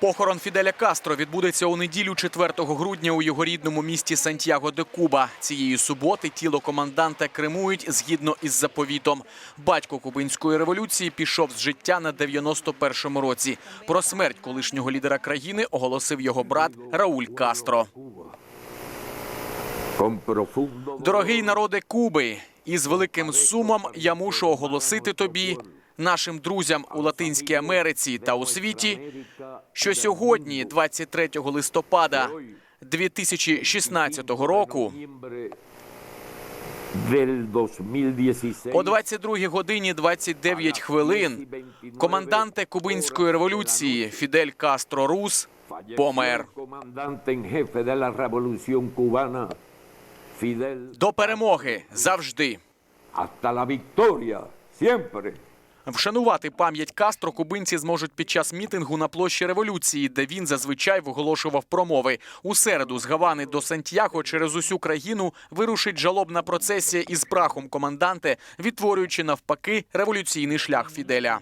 Похорон Фіделя Кастро відбудеться у неділю 4 грудня у його рідному місті Сантьяго де Куба. Цієї суботи тіло команданта кремують згідно із заповітом. Батько кубинської революції пішов з життя на 91-му році. Про смерть колишнього лідера країни оголосив його брат Рауль Кастро. Дорогий народе Куби, із великим сумом я мушу оголосити тобі, нашим друзям у Латинській Америці та у світі, що сьогодні, 23 листопада 2016 року, noviembre del 2016 о 22 годині 29 хвилин, команданте кубинської революції Фідель Кастро Рус помер. До перемоги завжди. hasta la victoria siempre Вшанувати пам'ять Кастро кубинці зможуть під час мітингу на площі революції, де він зазвичай виголошував промови. У середу з Гавани до Сантьяго через усю країну вирушить жалобна процесія із прахом команданте, відтворюючи навпаки революційний шлях Фіделя.